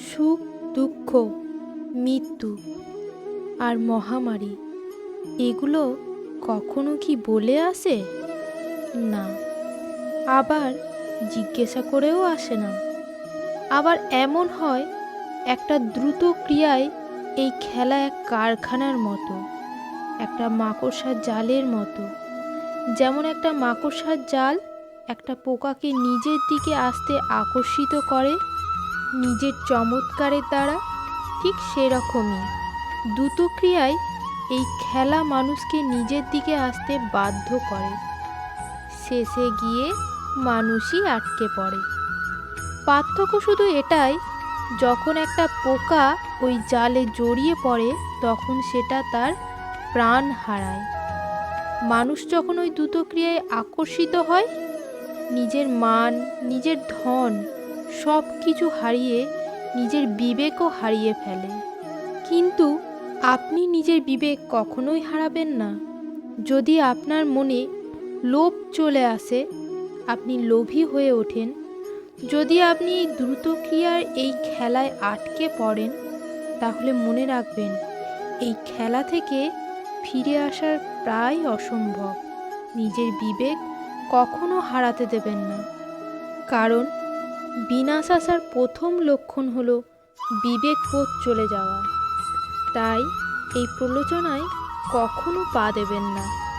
সুখ, দুঃখ, মৃত্যু আর মহামারী, এগুলো কখনো কি বলে আসে? না। আবার জিজ্ঞাসা করেও আসে না। আবার এমন হয়, একটা দ্রুত ক্রিয়ায় এই খেলা এক কারখানার মতো, একটা মাকড়সার জালের মতো। যেমন একটা মাকড়সার জাল একটা পোকাকে নিজের দিকে আসতে আকর্ষিত করে নিজের চমৎকারের দ্বারা ঠিক সেরকমই। দ্রুত ক্রিয়ায় এই খেলা মানুষকে নিজের দিকে আসতে বাধ্য করে। শেষে গিয়ে মানুষই আটকে পড়ে। পার্থক্য শুধু এটাই, যখন একটা পোকা ওই জালে জড়িয়ে পড়ে, তখন সেটা তার প্রাণ হারায়। মানুষ যখন ওই দ্রুত ক্রিয়ায় আকর্ষিত হয়, নিজের মান, নিজের ধন সব কিছু হারিয়ে নিজের বিবেকও হারিয়ে ফেলে। কিন্তু আপনি নিজের বিবেক কখনোই হারাবেন না। যদি আপনার মনে লোভ চলে আসে, আপনি লোভী হয়ে ওঠেন। যদি আপনি দ্রুত ক্রিয়ার এই খেলায় আটকে পড়েন, তাহলে মনে রাখবেন, এই খেলা থেকে ফিরে আসার প্রায় অসম্ভব। নিজের বিবেক কখনো হারাতে দেবেন না। কারণ বিনাশ আসার প্রথম লক্ষণ হল বিবেকবোধ চলে যাওয়া। তাই এই প্রলোচনায় কখনো পা দেবেন না।